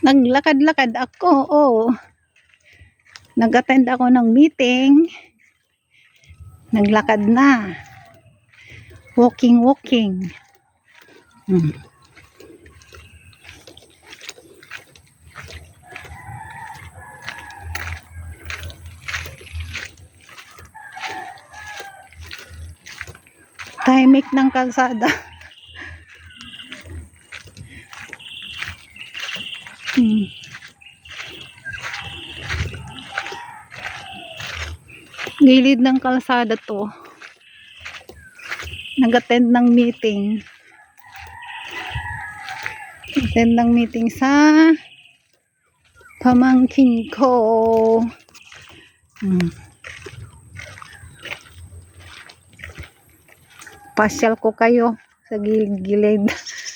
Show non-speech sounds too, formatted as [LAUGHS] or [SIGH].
Naglakad-lakad ako, oh. Nag-attend ako ng meeting. Naglakad na. Walking, walking. Hmm. Tahimik ng kalsada. [LAUGHS] Hmm. Gilid ng kalsada to. Nag-attend ng meeting. Attend ng meeting sa pamangkin ko. Hmm. Pasyal ko kayo sa gilid-gilid. [LAUGHS]